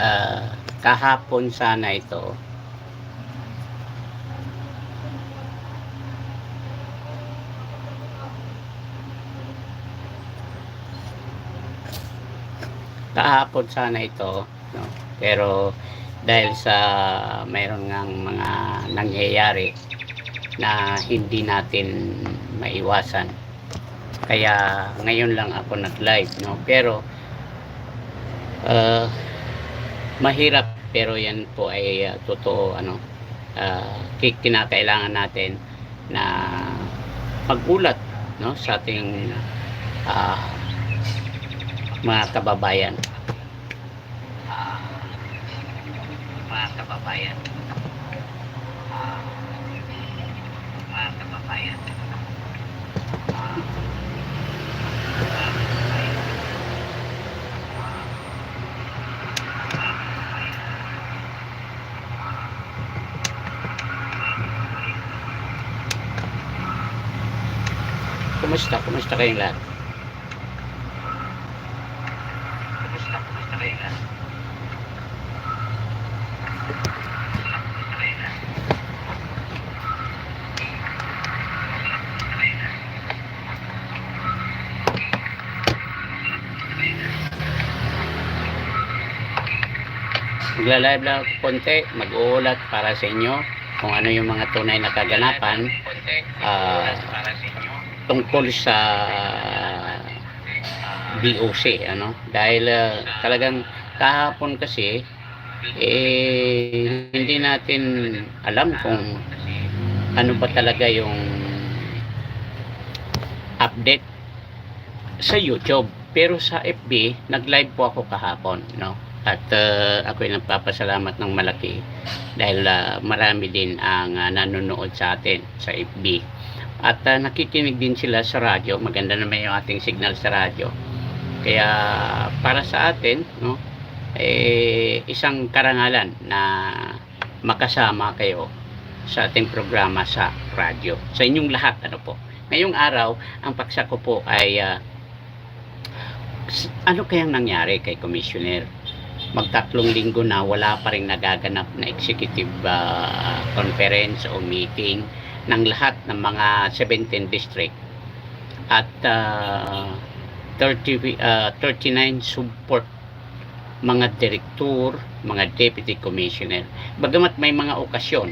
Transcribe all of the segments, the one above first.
ah, kahapon sana ito. Kahapon sana ito no? pero dahil sa mayroon ngang mga nangyayari na hindi natin maiwasan. Kaya ngayon lang ako nag-live no? Pero ah, mahirap pero yan po ay ah, totoo ano. Uh, kinakailangan natin na magulat no sa ating ah, mga kababayan. Ah, mga kababayan. Ah, mga kababayan Ah, mga kababayan Kumusta? Kumusta kayong lahat? Kumusta? Kumusta kayong lahat? Magla-live lang konti, mag-uulat para sa inyo kung ano yung mga tunay na kaganapan ah, tungkol sa BOC ano? Dahil ah, talagang kahapon kasi eh hindi natin alam kung ano ba talaga yung update sa YouTube. Pero sa FB nag-live po ako kahapon no? At uh, ako'y nagpapasalamat ng malaki dahil ah, marami din ang ah, nanonood sa atin sa FB at ah, nakikinig din sila sa radyo. Maganda naman yung ating signal sa radyo. Kaya para sa atin no eh isang karangalan na makasama kayo sa ating programa sa radyo. Sa inyong lahat ano po? Ngayong araw ang paksa ko po ay s- ano kayang nangyari kay commissioner? Magtatlong linggo na wala pa rin nagaganap na executive ah, conference o meeting ng lahat ng mga 17 district at ah, 30, ah, 39 support mga direktor, mga deputy commissioner. Bagamat may mga okasyon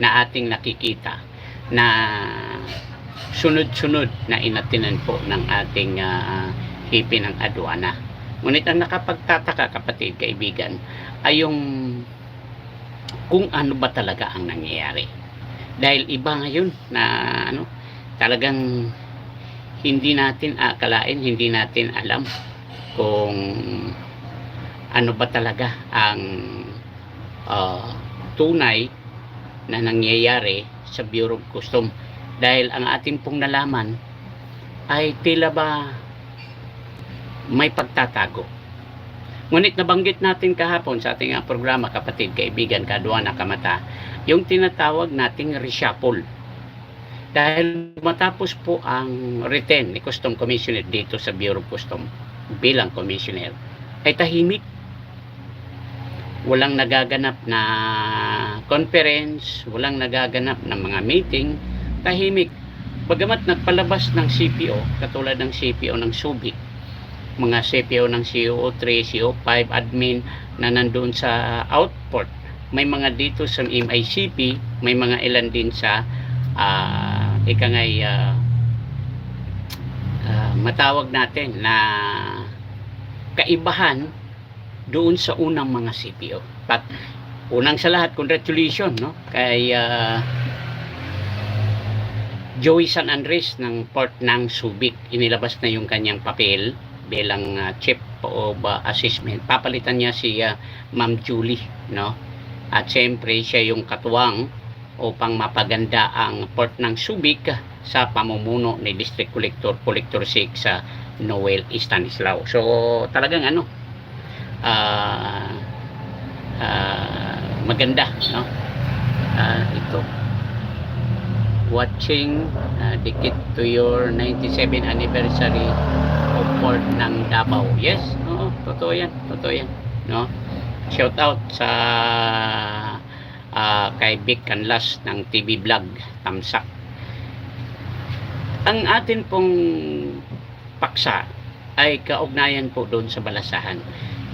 na ating nakikita na sunod-sunod na inatinan po ng ating uh, hipi ng aduana. Ngunit ang nakapagtataka kapatid, kaibigan, ay yung kung ano ba talaga ang nangyayari. Dahil iba ngayon na ano, talagang hindi natin akalain, hindi natin alam kung ano ba talaga ang ah, tunay na nangyayari sa Bureau of Custom dahil ang ating pong nalaman ay tila ba may pagtatago. Ngunit nabanggit natin kahapon sa ating ah, programa kapatid, kaibigan, kaduana, kamata, yung tinatawag nating reshuffle. Dahil matapos po ang return ni Custom Commissioner dito sa Bureau of Custom bilang Commissioner, ay tahimik walang nagaganap na conference, walang nagaganap na mga meeting, tahimik. Bagamat nagpalabas ng CPO, katulad ng CPO ng Subic, mga CPO ng CO3, CO5 admin na nandoon sa outport. May mga dito sa MICP, may mga ilan din sa uh, ika ngay ah, ah, matawag natin na kaibahan doon sa unang mga CPO. But unang sa lahat, congratulations no kay ah, Joey San Andres ng Port ng Subic. Inilabas na yung kanyang papel bilang ah, chief of ah, assessment. Papalitan niya si ah, Ma'am Julie, no? At siyempre siya yung katuwang upang mapaganda ang port ng Subic sa pamumuno ni District Collector Collector 6 sa Noel Stanislao. So talagang ano ah ah, maganda no Ah, ito watching ah, dikit to your 97 anniversary port ng Davao yes oo totoo yan totoo yan no Shout out sa ah, kay Vic Canlas ng TV Vlog Tamsak. Ang atin pong paksa ay kaugnayan po doon sa balasahan.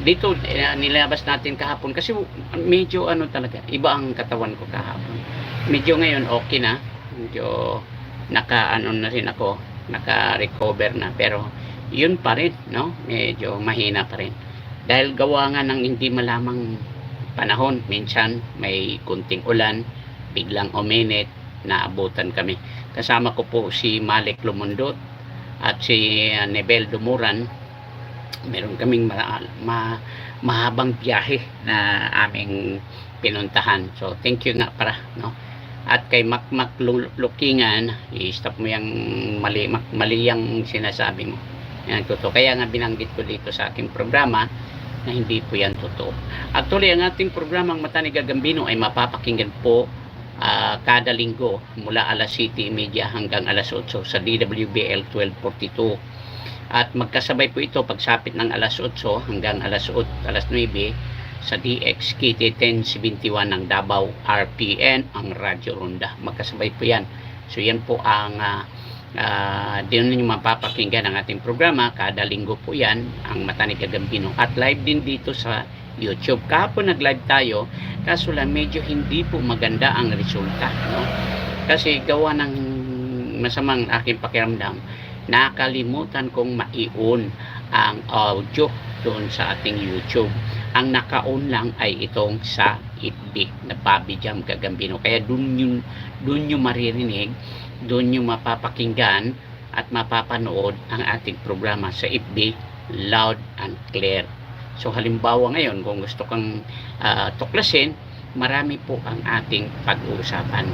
Dito eh, nilabas natin kahapon kasi medyo ano talaga, iba ang katawan ko kahapon. Medyo ngayon okay na. Medyo naka ano na rin ako, naka-recover na pero yun pa rin, no? Medyo mahina pa rin. Dahil gawa nga ng hindi malamang panahon, minsan may kunting ulan, biglang uminit, naabutan kami. Kasama ko po si Malik Lumundot at si uh, Nebel Dumuran. Meron kaming ma, ma- mahabang biyahe na aming pinuntahan. So, thank you nga para, no? At kay Makmak Lu- Lukingan, i-stop mo yung mali, mak, mali yung sinasabi mo. Yan, totoo. Kaya nga binanggit ko dito sa aking programa na hindi po yan totoo. Actually, ang ating programang Mata ni Gagambino ay mapapakinggan po ah, kada linggo mula alas 7.30 hanggang alas 8 sa DWBL 1242. At magkasabay po ito pagsapit ng alas 8 hanggang alas 8, alas 9 sa DX KT 1071 ng Davao RPN ang Radyo Ronda. Magkasabay po yan. So yan po ang uh, uh, din ninyo mapapakinggan ang ating programa. Kada linggo po yan ang Mata ni Gagambino. At live din dito sa YouTube. Kahapon nag-live tayo kaso lang medyo hindi po maganda ang resulta. No? Kasi gawa ng masamang aking pakiramdam nakalimutan kong maion ang audio doon sa ating YouTube. Ang naka-on lang ay itong sa FB na Bobby Jam Gagambino. Kaya doon yun, doon nyo maririnig, doon nyo mapapakinggan at mapapanood ang ating programa sa FB loud and clear. So halimbawa ngayon kung gusto kang ah, tuklasin, marami po ang ating pag-uusapan.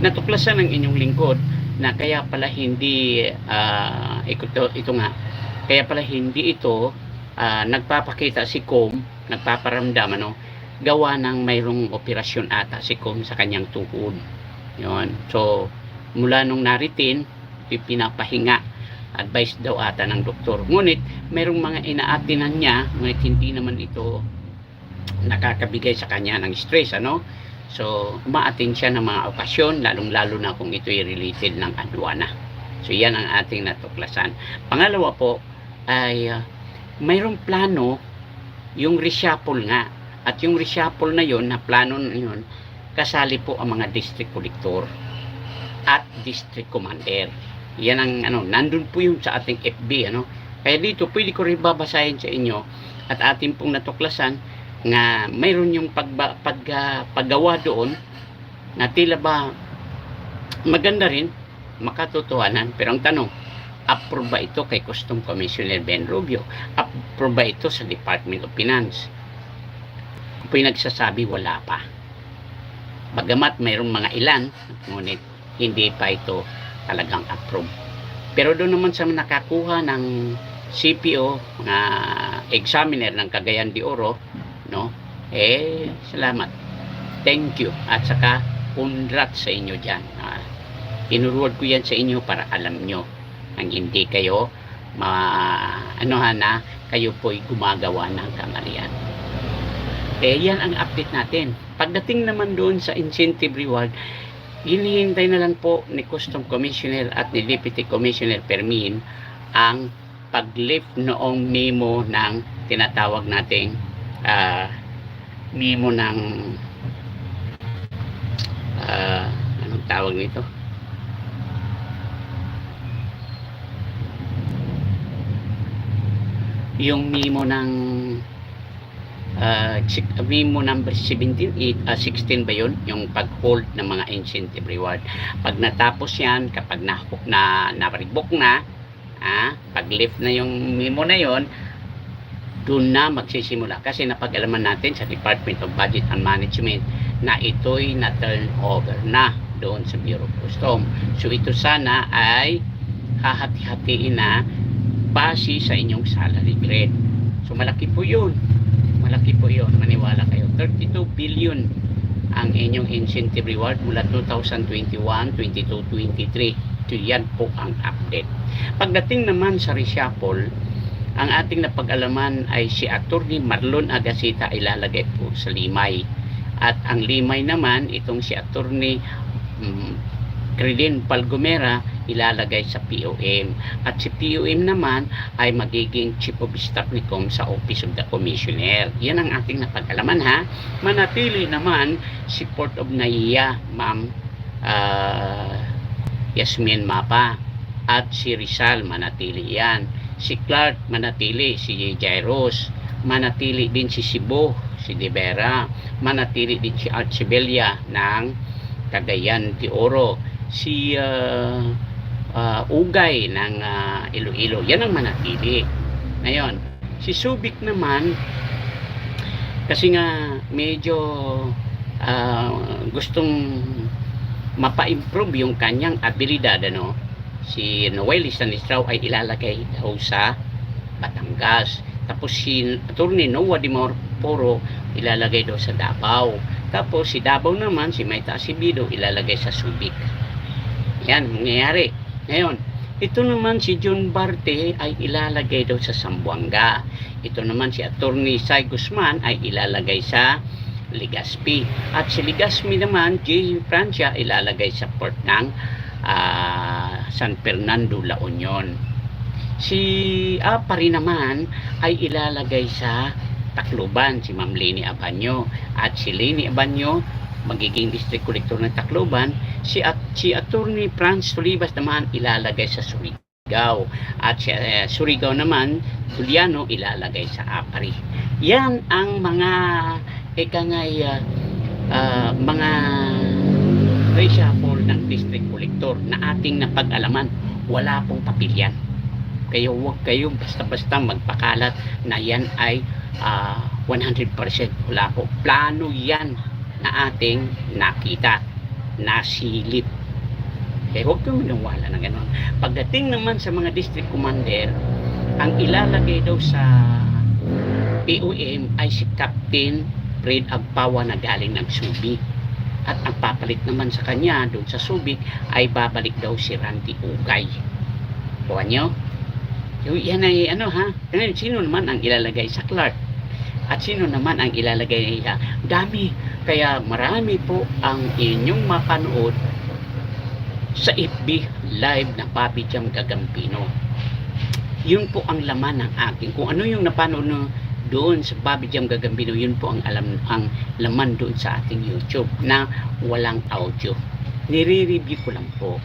Natuklasan ng inyong lingkod na kaya pala hindi ah, ito, ito nga kaya pala hindi ito ah, nagpapakita si Com nagpaparamdam ano gawa ng mayroong operasyon ata si Com sa kanyang tuhod yon so mula nung naritin pinapahinga advice daw ata ng doktor ngunit mayroong mga inaatinan niya ngunit hindi naman ito nakakabigay sa kanya ng stress ano So, umaatin siya ng mga okasyon, lalong-lalo na kung ito'y related ng adwana. So, yan ang ating natuklasan. Pangalawa po, ay uh, mayroong plano yung reshuffle nga. At yung reshuffle na yon na plano na yun, kasali po ang mga district collector at district commander. Yan ang ano, nandun po yung sa ating FB ano. Kaya dito pwede ko rin babasahin sa inyo at ating pong natuklasan nga mayroon yung pagba, pag, ah, paggawa doon na tila ba maganda rin makatotohanan pero ang tanong approve ba ito kay Custom Commissioner Ben Rubio approve ba ito sa Department of Finance po yung nagsasabi wala pa bagamat mayroong mga ilan ngunit hindi pa ito talagang approve pero doon naman sa nakakuha ng CPO na examiner ng Cagayan de Oro no? Eh, salamat. Thank you. At saka, congrats sa inyo dyan. Ah, inuruwad ko yan sa inyo para alam nyo ang hindi kayo ma ano na kayo po'y gumagawa ng kamalian. Eh, yan ang update natin. Pagdating naman doon sa incentive reward, hinihintay na lang po ni Custom Commissioner at ni Deputy Commissioner Permin ang pag-lift noong memo ng tinatawag nating uh, memo ng uh, anong tawag nito? Yung memo ng uh, memo number 17 uh, 16 ba yun yung pag-hold ng mga incentive reward pag natapos yan kapag na, na, na-rebook na ah, pag lift na yung memo na yon doon na magsisimula kasi napag-alaman natin sa Department of Budget and Management na ito'y na turn over na doon sa Bureau of Custom. So ito sana ay hahati-hatiin na base sa inyong salary grade. So malaki po yun. Malaki po yun. Maniwala kayo. 32 billion ang inyong incentive reward mula 2021, 22, 23. So yan po ang update. Pagdating naman sa reshuffle, ang ating napag-alaman ay si Attorney Marlon Agasita ilalagay po sa Limay. At ang Limay naman, itong si Attorney um, Credin Palgomera ilalagay sa POM. At si POM naman ay magiging Chief of Staff ni COM sa Office of the Commissioner. Yan ang ating napag-alaman ha. Manatili naman si Port of Naiya, Ma'am ah, Yasmin Mapa. At si Rizal manatili yan. Si Clark manatili, si Jairus. Manatili din si Cebu, si De Vera. Manatili din si Archibella ng Cagayan de Oro. Si ah, ah, Ugay ng ah, Iloilo. Yan ang manatili. Ngayon, si Subic naman, kasi nga medyo ah, gustong mapa-improve yung kanyang abilidad ano si Noel Stanistrao ay ilalagay daw sa Batangas tapos si Atty. Noah Di Poro ilalagay daw sa Davao tapos si Davao naman si Maita Asibido ilalagay sa Subic yan mangyayari ngayon ito naman si John Barte ay ilalagay daw sa Sambuanga ito naman si Attorney Sai Guzman ay ilalagay sa Legazpi. At si Legazpi naman, J. Francia, ilalagay sa port ng ah, San Fernando, La Union. Si Apari naman ay ilalagay sa Tacloban, si Ma'am Leni Abanyo. At si Leni Abanyo, magiging district collector ng Tacloban. Si, at, si Attorney Franz Tulibas naman ilalagay sa Surigao. At si eh, Surigao naman, Juliano ilalagay sa Apari. Yan ang mga ika ah, ah, mga reshuffle ng district collector na ating napag-alaman. Wala pong papilyan. Kaya huwag kayo basta-basta magpakalat na yan ay ah, 100% wala po. Plano yan na ating nakita, nasilip. Kaya huwag kayong maniwala na gano'n. Pagdating naman sa mga district commander, ang ilalagay daw sa POM ay si Captain Fred Agpawa na galing ng Subic. At ang papalit naman sa kanya doon sa Subic ay babalik daw si Randy Ugay. Kuha nyo? So, yan ay ano ha? Sino naman ang ilalagay sa Clark? At sino naman ang ilalagay sa dami? Kaya marami po ang inyong mapanood sa FB live na Papi Jam Gagampino. Yun po ang laman ng aking. Kung ano yung napanood no, doon sa Bobby Jam Gagambino, yun po ang alam ang laman doon sa ating YouTube na walang audio. Nire-review ko lang po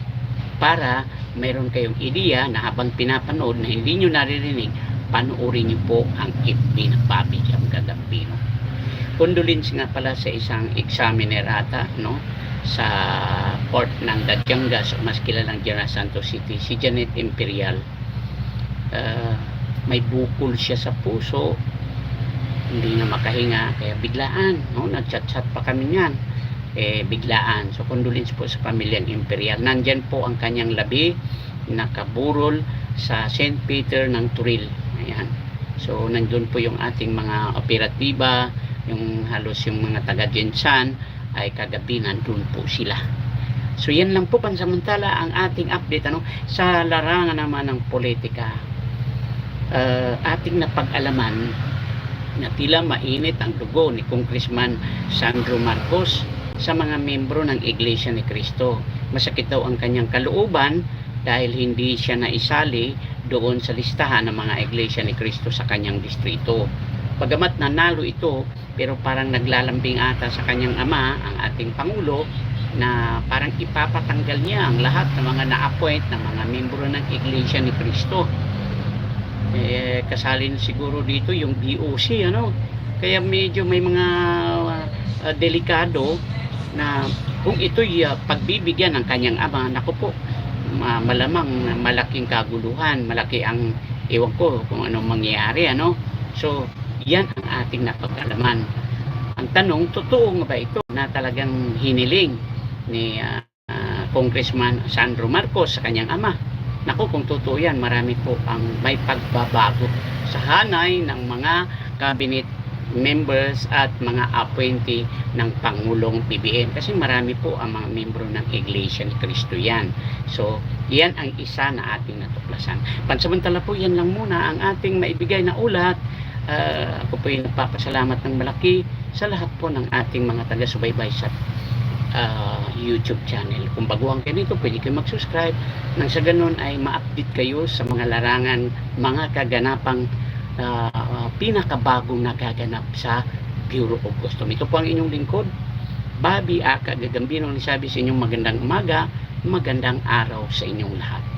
para mayroon kayong ideya na habang pinapanood na hindi nyo naririnig, panoorin nyo po ang FB ng Bobby Jam Gagambino. Condolence nga pala sa isang examiner ata, no? sa port ng Datyangas o mas kilalang dyan Santos City, si Janet Imperial. Ah, may bukol siya sa puso, hindi na makahinga kaya biglaan no? Nagchat-chat pa kami niyan. Eh biglaan. So condolence po sa pamilyang imperial. Nandyan po ang kanyang labi nakaburol sa St. Peter ng Turil. Ayan. So nandun po yung ating mga operatiba yung halos yung mga taga Jensan ay kagabi nandun po sila so yan lang po pansamantala ang ating update ano sa larangan naman ng politika uh, ating napag-alaman na tila mainit ang dugo ni Congressman Sandro Marcos sa mga membro ng Iglesia ni Cristo. Masakit daw ang kanyang kalooban dahil hindi siya naisali doon sa listahan ng mga Iglesia ni Cristo sa kanyang distrito. Pagamat nanalo ito, pero parang naglalambing ata sa kanyang ama, ang ating Pangulo, na parang ipapatanggal niya ang lahat ng mga na-appoint ng mga membro ng Iglesia ni Cristo. Eh, kasalin siguro dito yung DOC ano? Kaya medyo may mga uh, delikado na kung ito'y uh, pagbibigyan ng kanyang ama nako po ma- malamang malaking kaguluhan malaki ang ewan ko kung anong mangyayari ano? So yan ang ating napagkalaman ang tanong totoo nga ba ito na talagang hiniling ni uh, uh, Congressman Sandro Marcos sa kanyang ama Naku, kung totoo yan, marami po ang may pagbabago sa hanay ng mga cabinet members at mga appointee ng Pangulong BBM kasi marami po ang mga membro ng Iglesia ni Cristo yan. So, yan ang isa na ating natuklasan. Pansamantala po yan lang muna ang ating maibigay na ulat. Ah, ako po yung nagpapasalamat ng malaki sa lahat po ng ating mga taga-subaybay sa ah, YouTube channel. Kung baguhan kayo nito, pwede kayo mag-subscribe. Nang sa ganun ay ma-update kayo sa mga larangan, mga kaganapang ah, pinakabagong nagaganap sa Bureau of Custom. Ito po ang inyong lingkod, Bobby Aka Gagambino ni sabi sa inyong magandang umaga, magandang araw sa inyong lahat.